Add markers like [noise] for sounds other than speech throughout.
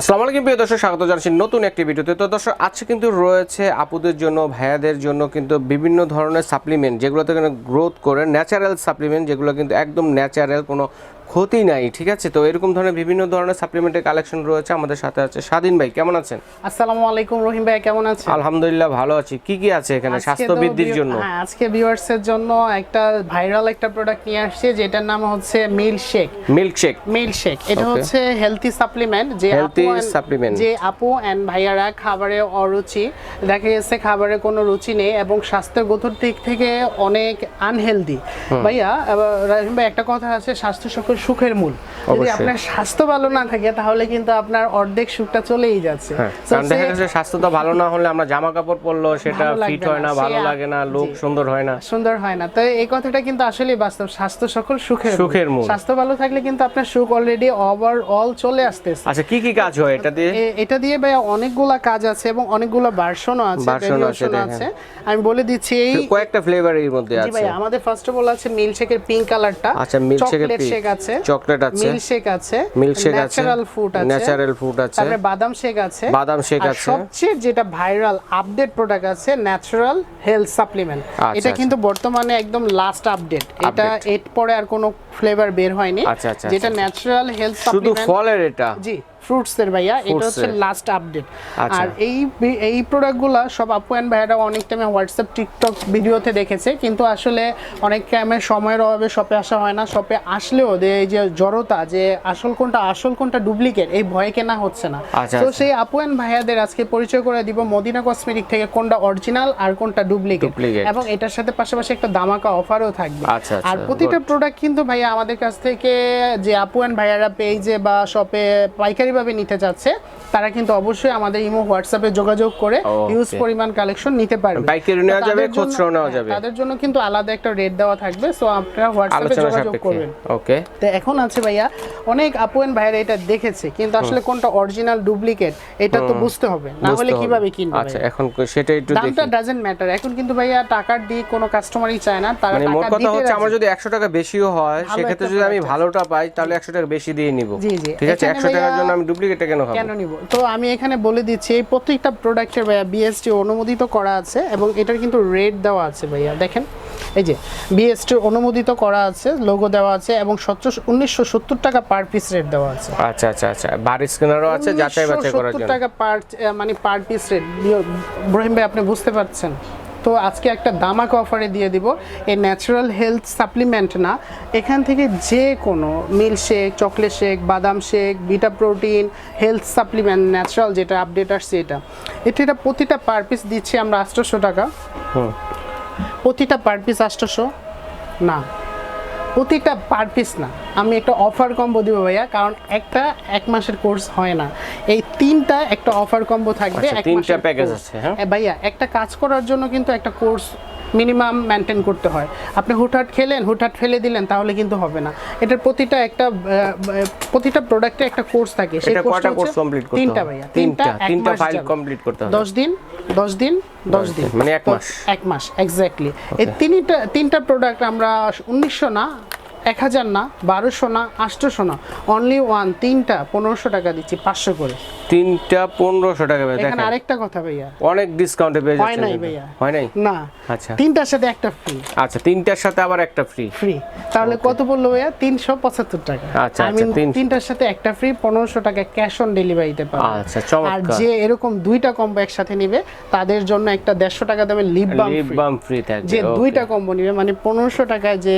আসসালামু আলাইকুম, প্রিয় দর্শক, স্বাগত জানাচ্ছি নতুন একটি ভিডিওতে। তো দর্শক, আজকে কিন্তু রয়েছে আপুদের জন্য, ভাইয়াদের জন্য কিন্তু বিভিন্ন ধরনের সাপ্লিমেন্ট যেগুলোতে গ্রোথ করে ন্যাচারাল সাপ্লিমেন্ট যেগুলো কিন্তু একদম ন্যাচারাল কোনো ক্ষতি নাই ঠিক আছে? তো এরকম ধরনের বিভিন্ন ধরনের সাপ্লিমেন্টের কালেকশন রয়েছে আমাদের সাথে আছে। স্বাধীন ভাই কেমন আছেন? আসসালামু আলাইকুম রহিম ভাই কেমন আছেন? আলহামদুলিল্লাহ ভালো আছি। কি কি আছে এখানে স্বাস্থ্য বৃদ্ধির জন্য? হ্যাঁ আজকে ভিউয়ার্স এর জন্য একটা ভাইরাল একটা প্রোডাক্ট নিয়ে আসছে যেটার নাম হচ্ছে milk shake milk shake milk shake এটা হচ্ছে হেলথি সাপ্লিমেন্ট যে and- supplement. যে আপু এন্ড ভাইয়ারা খাবারে অরুচি দেখা গেছে খাবারে কোনো রুচি নেই এবং স্বাস্থ্যগত দিক থেকে অনেক আনহেলদি ভাইয়া রহিম ভাই একটা কথা আছে স্বাস্থ্য সকল সুখের মূল। যদি আপনার স্বাস্থ্য ভালো না থাকে তাহলে কিন্তু আপনার অর্ধেক সুখটা চলেই যাচ্ছে। হ্যাঁ দেখা যাচ্ছে স্বাস্থ্যটা ভালো না হলে আমরা জামা কাপড় পরলেও সেটা ফিট হয় না ভালো লাগে না লোক সুন্দর হয় না। সুন্দর হয় না। তো এই কথাটা কিন্তু আসলে বাস্তব। স্বাস্থ্য সকল সুখের সুখের মূল। স্বাস্থ্য ভালো থাকলে কিন্তু আপনার সুখ অলরেডি ওভারঅল চলে আসতেছে। আচ্ছা কি কি কাজ হয় এটা দিয়ে? এটা দিয়ে ভাই অনেকগুলা কাজ আছে এবং অনেকগুলো ভার্সনও আছে Version আছে, আমি বলে দিচ্ছি এই কয়েকটা ফ্লেভার এর মধ্যে আছে। ভাই আমাদের ফার্স্ট অফ অল আছে মিল্ক শেকের পিঙ্ক কালারটা আচ্ছা, এর শেক আছে। আছে, শেক আছে মিল্ক শেক আছে ন্যাচারাল ফুড আছে ন্যাচারাল ফুড আছে তারপরে বাদাম শেক আছে বাদাম শেক আছে। সবচেয়ে যেটা ভাইরাল আপডেট প্রোডাক্ট আছে ন্যাচারাল হেলথ সাপ্লিমেন্ট এটা আচ্ছা। কিন্তু বর্তমানে একদম লাস্ট আপডেট এটা। এর পরে আর কোনো ফ্লেভার বের হয়নি আচ্ছা, আচ্ছা, যেটা। ন্যাচারাল হেলথ সাপ্লিমেন্ট শুধু ফলের এটা জি ফ্রুটস এর ভাইয়া এটা হচ্ছে লাস্ট আপডেট আচ্ছা। আর এই এই প্রোডাক্টগুলো সব আপু অ্যান্ড ভাইয়ারা অনেক টাইমে হোয়াটসঅ্যাপ টিকটক ভিডিওতে দেখেছে কিন্তু আসলে অনেক টাইমে সময়ের অভাবে শপে আসা হয় না। শপে আসলেও যে এই যে জড়তা যে আসল কোনটা আসল কোনটা ডুপ্লিকেট এই ভয়ে কেনা হচ্ছে না। আচ্ছা, তো আচ্ছা। সেই আপু অ্যান্ড ভাইয়াদের আজকে পরিচয় করে দিব মদিনা কসমেটিক থেকে কোনটা অরিজিনাল আর কোনটা ডুপ্লিকেট এবং এটার সাথে পাশাপাশি একটা দামাকা অফারও থাকবে। আর প্রতিটা প্রোডাক্ট কিন্তু ভাইয়া আমাদের কাছ থেকে যে আপু অ্যান্ড ভাইয়ারা পেজে বা শপে পাইকারিভাবে নিতে চাচ্ছে তারা কিন্তু অবশ্যই আমাদের ইমো হোয়াটসঅ্যাপে যোগাযোগ করে. হিউজ পরিমাণ কালেকশন নিতে পারবে। পাইকারি নেওয়া যাবে, খুচরো নেওয়া হ্যাঁ, যাবে। তাদের জন্য কিন্তু আলাদা একটা রেট দেওয়া থাকবে সো আপনারা হোয়াটসঅ্যাপে যোগাযোগ করবেন। ওকে তো এখন আছে ভাইয়া অনেক আপু এন্ড ভাইরা এটা দেখেছে কিন্তু আসলে কোনটা অরিজিনাল ডুপ্লিকেট এটা তো বুঝতে হবে না হলে কীভাবে কিনবে আচ্ছা এখন সেটা একটু দেখি। দামটা ডাজেন্ট ম্যাটার এখন কিন্তু ভাইয়া টাকার দিয়ে কোনো কাস্টমারই চায় না তারা মানে মোট কথা হচ্ছে আমার যদি একশো টাকা বেশিও হয় সেক্ষেত্রে যদি আমি ভালোটা পাই তাহলে একশো টাকা বেশি দিয়ে নিব। জি, জি। ঠিক আছে এখানে একশো টাকার জন্য আমি ডুপ্লিকেটটা কেন খাব? কেন নিব? তো আমি এখানে বলে দিচ্ছি এই প্রত্যেকটা প্রোডাক্টের ভাইয়া বিএসটি অনুমোদিত করা আছে এবং এটার কিন্তু রেট দেওয়া আছে ভাইয়া। দেখেন এই যে বিএসটি অনুমোদিত করা আছে লোগো দেওয়া আছে এবং সতেরোশো উনিশশো সত্তর টাকা পার পিস রেট দেওয়া আছে। আচ্ছা আচ্ছা আচ্ছা। বার স্ক্যানারও আছে যাচাই বাছাই করার 1970 জন্য টাকা পার মানে পার পিস রেট ইব্রাহিম ভাই আপনি বুঝতে পারছেন? তো আজকে একটা দামাক অফারে দিয়ে দিব। এই ন্যাচারাল হেলথ সাপ্লিমেন্ট না এখান থেকে যে কোনো মিল্ক শেক চকলেট শেক বাদাম shake beta protein health supplement natural যেটা আপডেট আসছে এটা। এটা এটা প্রতিটা পার পিস দিচ্ছি আমরা আটশোশো টাকা। হুম। প্রতিটা পার পিস আটশোশো না। প্রতিটা পার পিস না। আমি একটা অফার কম্বো দিব ভাইয়া কারণ একটা এক মাসের কোর্স হয় না। এই তিনটা একটা অফার কম্বো থাকবে আচ্ছা, তিনটা মাসের আছে, হ্যাঁ? ভাইয়া একটা কাজ করার জন্য কিন্তু একটা কোর্স মিনিমাম মেনটেন করতে হয়। আপনি হুটহাট খেলেন হুটহাট ফেলে দিলেন তাহলে কিন্তু হবে না। এটার প্রতিটা একটা প্রতিটা প্রোডাক্টে একটা কোর্স থাকে। সেই কোর্সটা কোর্স কমপ্লিট করতে তিনটা ভাইয়া। তিনটা তিনটা ফাইল কমপ্লিট করতে হবে। দশ দিন দশ দিন দশ দিন। দিন, মানে এক মাস। এক মাস এক্স্যাক্টলি এই তিনটা তিনটা প্রোডাক্ট আমরা উনিশশো না এক হাজার না বারোশো না আটশোশো না। অনলি ওয়ান তিনটা পনেরোশো টাকা দিচ্ছি পাঁচশো করে। তিনটা পনেরোশো টাকা এখানে আরেকটা কথা ভাইয়া। অনেক ডিসকাউন্টে পেয়ে হয় নাই ভাইয়া। হয় নাই? না। আচ্ছা। তিনটার সাথে একটা ফ্রি আচ্ছা তিনটার সাথে আবার একটা ফ্রি ফ্রি তাহলে কত বলল ভাইয়া? তিনশো পঁচাত্তর টাকা। আচ্ছা, আমি আচ্ছা, তিনটার সাথে একটা ফ্রি পনেরোশো টাকা ক্যাশ অন ডেলিভারিতে পাবো। আচ্ছা, আর যে এরকম দুইটা কম্বো একসাথে নিবে তাদের জন্য একটা দেড়শো টাকা দামের lip balm lip balm free থাকবে যে দুইটা কম্বো নিবে মানে পনেরোশো টাকায় যে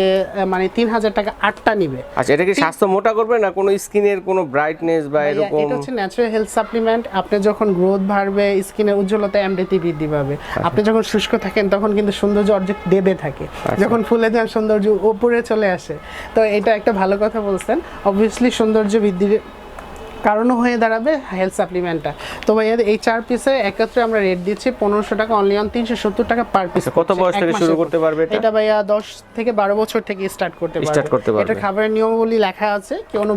মানে তিন হাজার টাকা আটটা নিবে। আচ্ছা এটা কি স্বাস্থ্য মোটা করবে না কোনো স্কিনের কোনো ব্রাইটনেস বা এরকম? এটা হচ্ছে ন্যাচারাল হেলথ সাপ্লিমেন্ট আপনি যখন গ্রোথ বাড়বে স্কিনের উজ্জ্বলতা এমডিটি বৃদ্ধি পাবে। আচ্ছা। আপনি যখন শুষ্ক থাকেন তখন কিন্তু সৌন্দর্য অর্ধেক দেবে থাকে। আচ্ছা। যখন ফুলে যান সৌন্দর্য উপরে চলে আসে। তো এটা একটা ভালো কথা বলছেন। অবভিয়াসলি সৌন্দর্য বৃদ্ধির কারণও হয়ে দাঁড়াবে হেলথ সাপ্লিমেন্টটা তো ভাইয়া এই চার পিসে একত্রে আমরা রেট দিচ্ছি পনেরোশো টাকা অনলি অন তিনশো সত্তর টাকা পার পিস কত বয়স থেকে শুরু করতে পারবে এটা? ভাইয়া দশ থেকে বারো বছর থেকে স্টার্ট করতে পারবে। Start করতে পারবে। এটা খাবারের নিয়মাবলী লেখা আছে। কোনো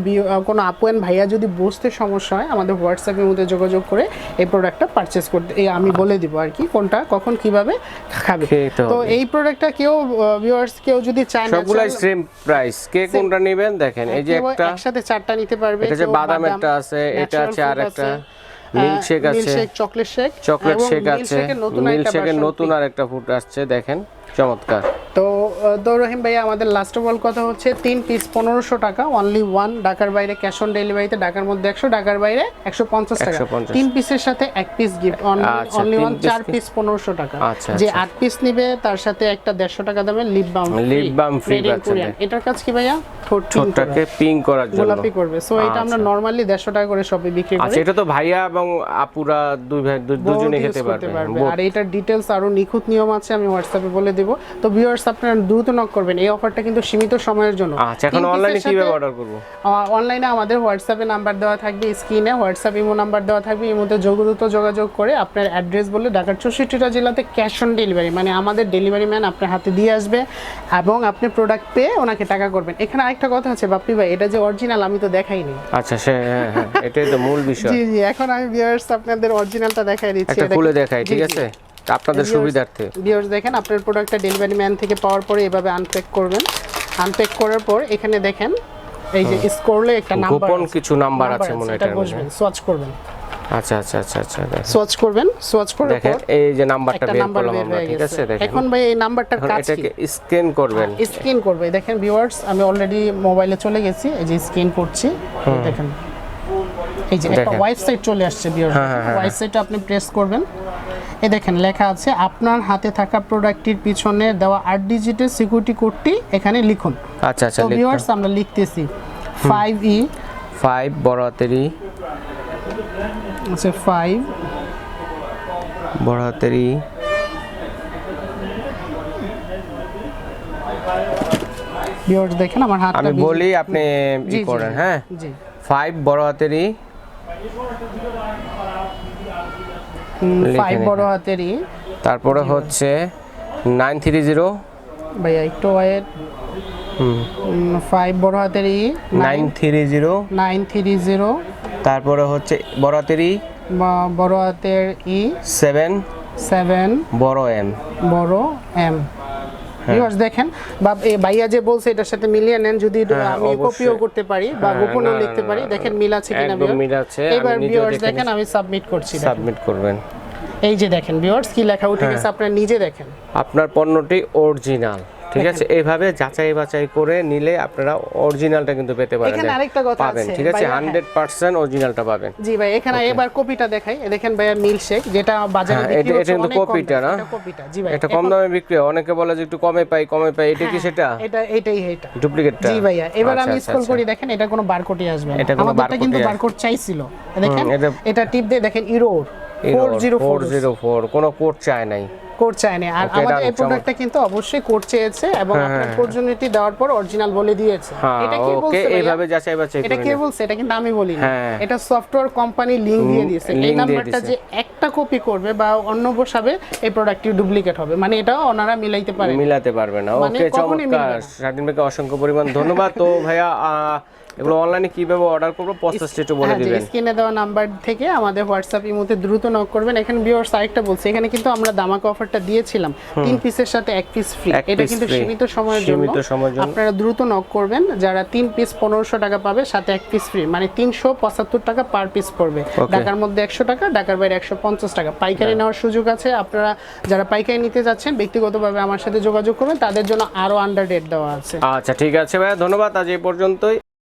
কোনো আপু and ভাইয়া যদি বুঝতে সমস্যা হয় আমাদের হোয়াটসঅ্যাপের মধ্যে যোগাযোগ করে এই প্রোডাক্টটা পারচেস করতে এই আমি বলে দিব আর কি কোনটা কখন কীভাবে খাবে। তো এই প্রোডাক্টটা কেউ ভিউয়ার্স কেউ যদি চায় সবগুলাই সেম প্রাইস কে কোনটা নেবেন? দেখেন এই যে একটা একসাথে চারটা নিতে পারবে এটা যে কেউ বাদাম। একটা আছে এটা আছে আর একটা মিল্কশেক শেক আছে। চকলেট শেক চকলেট শেক আছে। মিল্কশেকের নতুন আরেকটা শেকের নতুন আর একটা ফুড আসছে দেখেন। চমৎকার। তো তো রহিম ভাই আমাদের লাস্ট অফ অল কথা হচ্ছে তিন পিস পনেরোশো টাকা অনলি ওয়ান ঢাকার বাইরে ক্যাশ অন ডেলিভারিতে ঢাকার মধ্যে একশো ঢাকার বাইরে একশো পঞ্চাশ টাকা। তিন পিসের সাথে এক পিস গিফট আচ্ছা, অনলি ওয়ান চার পিস পনেরোশো টাকা। আচ্ছা, যে আচ্ছা। আট পিস নিবে তার সাথে একটা দেড়শো টাকা দামের লিপ বাম balm free পাচ্ছেন। এটার কাজ কি ভাইয়া? ঠোঁটটাকে পিং করার জন্য। গোলাপি করবে। সো এটা আমরা নর্মালি দেড়শো টাকা করে সবই বিক্রি করি। আচ্ছা এটা তো ভাইয়া এবং আপুরা দুই ভাই দুজনে খেতে পারবে। পারবে। আর এটার ডিটেলস আরও নিখুঁত নিয়ম আছে আমি হোয়াটসঅ্যাপে বলে দেব। তো ভিউয়ার্স আপনারা দ্রুত নক করবেন। এই অফারটা কিন্তু সীমিত সময়ের জন্য। আচ্ছা এখন অনলাইনে কীভাবে অর্ডার করব? অনলাইনে আমাদের হোয়াটসঅ্যাপে নাম্বার দেওয়া থাকবে স্ক্রিনে হোয়াটসঅ্যাপ ইমো নাম্বার দেওয়া থাকবে। মধ্যে দ্রুত যোগাযোগ করে আপনার অ্যাড্রেস বলে ঢাকার চৌষট্টিটা জেলাতে ক্যাশ অন ডেলিভারি মানে আমাদের ডেলিভারি ম্যান আপনার হাতে দিয়ে আসবে এবং আপনি প্রোডাক্ট পেয়ে ওনাকে টাকা করবেন। এখানে আরেকটা কথা আছে বাপ্পি ভাই এটা যে অরিজিনাল আমি তো দেখাইনি। আচ্ছা হ্যাঁ হ্যাঁ এটাই তো মূল বিষয়। [laughs] জি জি এখন আমি ভিউয়ার্স আপনাদের অরিজিনালটা দেখাই দিচ্ছি এটা খুলে দেখাই ঠিক আছে? আপনাদের সুবিধার্থে। ভিউয়ার্স দেখেন আপনার প্রোডাক্টটা ডেলিভারি ম্যান থেকে পাওয়ার পরে এভাবে আনপ্যাক করবেন। আনপ্যাক করার পর এখানে দেখেন এই যে স্কোরলে একটা নাম্বার গোপন কিছু নাম্বার আছে মনে হয় এটা বসবেন সোয়াচ করবেন। আচ্ছা আচ্ছা আচ্ছা আচ্ছা দেখেন। সোয়াচ করবেন সোয়াচ করার দেখেন পর এই যে নাম্বারটা বের করলাম আমরা ঠিক আছে? দেখেন। এখন ভাই এই নাম্বারটার কাজ এটাকে স্ক্যান করবেন। স্ক্যান করবে। দেখেন ভিউয়ার্স আমি অলরেডি মোবাইলে চলে গেছি এই যে স্ক্যান করছি। দেখেন এই যে একটা দেখেন। ওয়েবসাইট চলে আসছে ভিউয়ার্স হ্যাঁ, হ্যাঁ, হ্যাঁ। ওয়েবসাইটে আপনি প্রেস করবেন। এই দেখেন লেখা আছে আপনার হাতে থাকা প্রোডাক্টটির পিছনে দেওয়া আট ডিজিটের সিকিউরিটি কোডটি এখানে লিখুন। আচ্ছা আচ্ছা তো ভিউয়ার্স আমরা লিখতেছি। ফাইভ ই ফাইভ বড় হাতেরই আচ্ছা ফাইভ বড় হাতেরই ভিউয়ার্স দেখেন আমার হাতটা আমি বলি আপনি ই করেন হ্যাঁ? জি। ফাইভ বড় হাতেরই লিখে ফাইভ। বড় হাতের ই তারপরে হচ্ছে নাইন থ্রি জিরো ভাইয়া একটু ওয়েট ফাইভ বড় হাতের E nine three zero nine three zero তারপরে হচ্ছে বড় হাতেরই। বড় হাতের ই। সেভেন সেভেন বড় এম বড় এম। ভিউয়ার্স দেখেন বা এই ভাইয়া যে বলছে এটার সাথে মিলিয়ে নেন যদি হ্যাঁ, আমি কপিও করতে পারি বা গোপনও গোপনেও লিখতে পারি দেখেন মিল আছে কিনা মিল আছে, এবার ভিউয়ার্স দেখেন আমি সাবমিট করছি সাবমিট করবেন। এই যে দেখেন ভিউয়ার্স কি লেখা উঠে হ্যাঁ। গেছে আপনারা নিজে দেখেন। আপনার পণ্যটি অরিজিনাল ঠিক আছে? এইভাবে যাচাই বাছাই করে নিলে আপনারা অরিজিনালটা কিন্তু পেতে পারেন। এখানে আরেকটা কথা পাবেন আছে, ঠিক আছে? ভাইয়া, হ্যাঁ। হান্ড্রেড পার্সেন্ট অরিজিনালটা পাবেন। জি ভাই এখানে এবার কপিটা দেখাই। দেখেন ভাইয়া মিল শেক যেটা বাজারে হ্যাঁ, বিক্রি এটা- হচ্ছে এটা কিন্তু কপিটা। না? এটা কপিটা জি ভাই। এটা কম দামে বিক্রি হয়। অনেকে বলে যে একটু কমে পাই কমে পাই। এটা কি সেটা? এটা এটাই এটা। ডুপ্লিকেটটা জি ভাইয়া এবার আচ্ছা, আমি আচ্ছা, স্ক্রল আচ্ছা। করি দেখেন এটা কোনো বারকোডই আসবে না। আমাদেরটা কিন্তু বারকোড চাইছিল। দেখেন এটা- টিপ দিয়ে দেখেন error four zero four four zero four কোনো কোড চায় নাই। কোড চায়নি আর আমাদের এই প্রোডাক্টটা কিন্তু অবশ্যই কোড চেয়েছে এবং হ্যাঁ, আপনার হ্যাঁ। প্রয়োজনীয়টি দেওয়ার পর অরিজিনাল বলে দিয়েছে। হ্যাঁ এটা কি বলছে এইভাবে যাচাই বাছাই এটা কে বলছে? এটা কিন্তু আমি হ্যাঁ। এটা সফটওয়্যার কোম্পানি লিংক দিয়ে দিয়েছে। এই নাম্বারটা যে একটা কপি করবে বা অন্য বসাবে এই প্রোডাক্টটি ডুপ্লিকেট হবে। মানে এটা ওনারা মিলাইতে পারে মিলাতে পারবে না। মানে ওকে চমৎকার। স্বাধীন ভাইকে অসংখ্য পরিমাণ ধন্যবাদ। তো ভাইয়া এগুলো অনলাইনে কীভাবে অর্ডার করব প্রসেসটা একটু বলে হ্যাঁ, দিবেন। স্ক্রিনে দেওয়া নাম্বার থেকে আমাদের হোয়াটসঅ্যাপ ইমোতে দ্রুত নক করবেন। এখানে ভিউয়ার্স আরেকটা বলছে এখানে কিন্তু আমরা দামাকা অফারটা দিয়েছিলাম। তিন পিসের সাথে এক পিস ফ্রি এটা কিন্তু সীমিত সময়ের জন্য। সীমিত সময়ের জন্য। আপনারা দ্রুত নক করবেন। যারা তিন পিস পনেরোশো টাকা পাবে সাথে এক পিস ফ্রি মানে তিনশো পঁচাত্তর টাকা পার পিস পড়বে. ঢাকার মধ্যে একশো টাকা ঢাকার বাইরে একশো পঞ্চাশ টাকা। পাইকারি নেওয়ার সুযোগ আছে। আপনারা যারা পাইকারি নিতে যাচ্ছেন ব্যক্তিগতভাবে আমার সাথে যোগাযোগ করবেন তাদের জন্য আরও আন্ডার রেট দেওয়া আছে। আচ্ছা ঠিক আছে ভাইয়া। ধন্যবাদ। আজ এই পর্যন্তই।